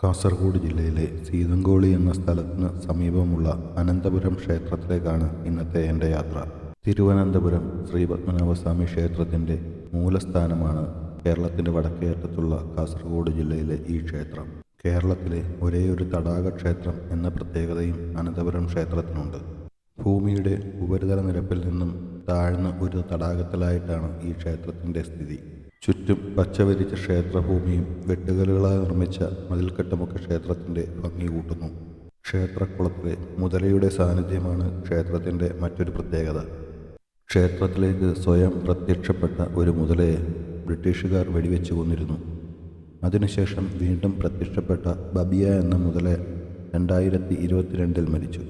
കാസർഗോഡ് ജില്ലയിലെ സീതങ്കോളി എന്ന സ്ഥലത്തിന് സമീപമുള്ള അനന്തപുരം ക്ഷേത്രത്തിലേക്കാണ് ഇന്നത്തെ എന്റെ യാത്ര. തിരുവനന്തപുരം ശ്രീ പത്മനാഭസ്വാമി ക്ഷേത്രത്തിന്റെ മൂലസ്ഥാനമാണ് കേരളത്തിന്റെ വടക്കേ അറ്റത്തുള്ള കാസർഗോഡ് ജില്ലയിലെ ഈ ക്ഷേത്രം. കേരളത്തിലെ ഒരേയൊരു തടാക ക്ഷേത്രം എന്ന പ്രത്യേകതയും അനന്തപുരം ക്ഷേത്രത്തിനുണ്ട്. ഭൂമിയുടെ ഉപരിതല നിരപ്പിൽ നിന്നും താഴ്ന്ന ഒരു തടാകത്തിലായിട്ടാണ് ഈ ക്ഷേത്രത്തിന്റെ സ്ഥിതി. ചുറ്റും പച്ചവരിച്ച ക്ഷേത്രഭൂമിയും വെട്ടുകലുകളായി നിർമ്മിച്ച മതിൽക്കെട്ടുമൊക്കെ ക്ഷേത്രത്തിന്റെ ഭംഗി കൂട്ടുന്നു. ക്ഷേത്രക്കുളത്തിലെ മുതലയുടെ സാന്നിധ്യമാണ് ക്ഷേത്രത്തിന്റെ മറ്റൊരു പ്രത്യേകത. ക്ഷേത്രത്തിലേക്ക് സ്വയം പ്രത്യക്ഷപ്പെട്ട ഒരു മുതലയെ ബ്രിട്ടീഷുകാർ വെടിവെച്ചു കൊന്നിരുന്നു. അതിനുശേഷം വീണ്ടും പ്രത്യക്ഷപ്പെട്ട ബബിയ എന്ന മുതലെ രണ്ടായിരത്തി ഇരുപത്തിരണ്ടിൽ മരിച്ചു.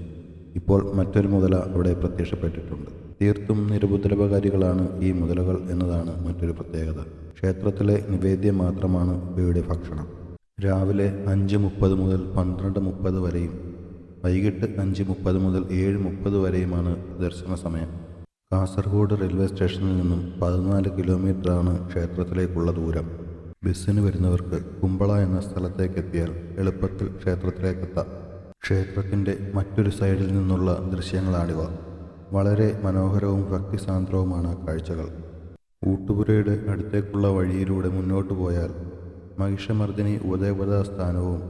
ഇപ്പോൾ മറ്റൊരു മുതല അവിടെ പ്രത്യക്ഷപ്പെട്ടിട്ടുണ്ട്. തീർത്തും നിരുപദ്രവകാരികളാണ് ഈ മുതലകൾ എന്നതാണ് മറ്റൊരു പ്രത്യേകത. ക്ഷേത്രത്തിലെ നിവേദ്യം മാത്രമാണ് ഇവയുടെ ഭക്ഷണം. രാവിലെ അഞ്ച് മുപ്പത് മുതൽ പന്ത്രണ്ട് മുപ്പത് വരെയും വൈകിട്ട് അഞ്ച് മുപ്പത് മുതൽ ഏഴ് മുപ്പത് വരെയുമാണ് ദർശന സമയം കാസർഗോഡ് റെയിൽവേ സ്റ്റേഷനിൽ നിന്നും പതിനാല് കിലോമീറ്ററാണ് ക്ഷേത്രത്തിലേക്കുള്ള ദൂരം. ബസ്സിന് വരുന്നവർക്ക് കുമ്പള എന്ന സ്ഥലത്തേക്കെത്തിയാൽ എളുപ്പത്തിൽ ക്ഷേത്രത്തിലേക്കെത്താം. ക്ഷേത്രത്തിന്റെ മറ്റൊരു സൈഡിൽ നിന്നുള്ള ദൃശ്യങ്ങളാണിവ. വളരെ മനോഹരവും ഭക്തിസാന്ദ്രവുമാണ് കാഴ്ചകൾ. ഊട്ടുപുരയുടെ അടുത്തേക്കുള്ള വഴിയിലൂടെ മുന്നോട്ട് പോയാൽ മഹിഷമർദ്ദിനി ഉപദേവതാ സ്ഥാനവും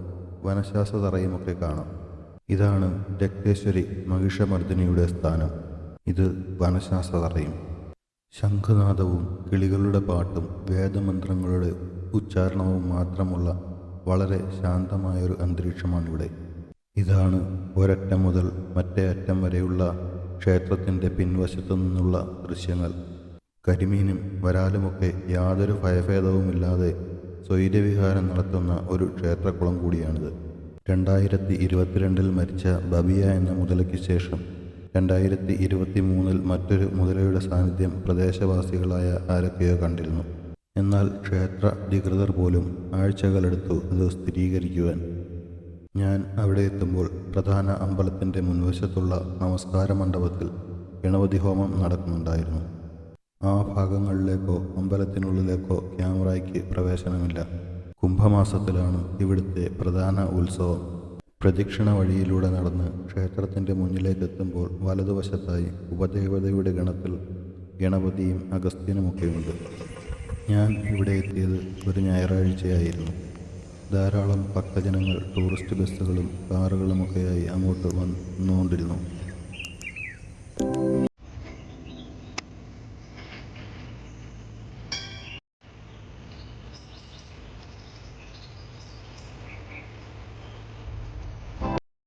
വനശാസ്ത്രതറയുമൊക്കെ കാണാം. ഇതാണ് രക്തേശ്വരി മഹിഷമർദ്ദിനിയുടെ സ്ഥാനം. ഇത് വനശാസ്ത്രതറയും. ശംഖുനാദവും കിളികളുടെ പാട്ടും വേദമന്ത്രങ്ങളുടെ ഉച്ചാരണവും മാത്രമുള്ള വളരെ ശാന്തമായൊരു അന്തരീക്ഷമാണിവിടെ. ഇതാണ് ഒരറ്റം മുതൽ മറ്റേ അറ്റം വരെയുള്ള ക്ഷേത്രത്തിന്റെ പിൻവശത്തു നിന്നുള്ള ദൃശ്യങ്ങൾ. കരിമീനും വരാലുമൊക്കെ യാതൊരു ഭയഭേദവുമില്ലാതെ സ്വൈര്യവിഹാരം നടത്തുന്ന ഒരു ക്ഷേത്രക്കുളം കൂടിയാണിത്. രണ്ടായിരത്തി ഇരുപത്തിരണ്ടിൽ മരിച്ച ബബിയ എന്ന മുതലയ്ക്ക് ശേഷം രണ്ടായിരത്തി ഇരുപത്തി മൂന്നിൽ മറ്റൊരു മുതലയുടെ സാന്നിധ്യം പ്രദേശവാസികളായ ആരൊക്കെയോ കണ്ടിരുന്നു. എന്നാൽ ക്ഷേത്ര അധികൃതർ പോലും ആഴ്ചകളെടുത്തു അത് സ്ഥിരീകരിക്കുവാൻ ഞാൻ അവിടെ എത്തുമ്പോൾ പ്രധാന അമ്പലത്തിന്റെ മുൻവശത്തുള്ള നമസ്കാര മണ്ഡപത്തിൽ ഗണപതി ഹോമം നടക്കുന്നുണ്ടായിരുന്നു. ആ ഭാഗങ്ങളിലേക്കോ അമ്പലത്തിനുള്ളിലേക്കോ ക്യാമറയ്ക്ക് പ്രവേശനമില്ല. കുംഭമാസത്തിലാണ് ഇവിടുത്തെ പ്രധാന ഉത്സവം. പ്രദക്ഷിണ വഴിയിലൂടെ നടന്ന് ക്ഷേത്രത്തിന്റെ മുന്നിലേക്കെത്തുമ്പോൾ വലതുവശത്തായി ഉപദേവതയുടെ ഗണത്തിൽ ഗണപതിയും അഗസ്ത്യനുമൊക്കെയുണ്ട്. ഞാൻ ഇവിടെ എത്തിയത് ഒരു ഞായറാഴ്ചയായിരുന്നു. ധാരാളം ഭക്തജനങ്ങൾ ടൂറിസ്റ്റ് ബസ്സുകളും കാറുകളുമൊക്കെയായി അങ്ങോട്ട് വന്നുകൊണ്ടിരുന്നു.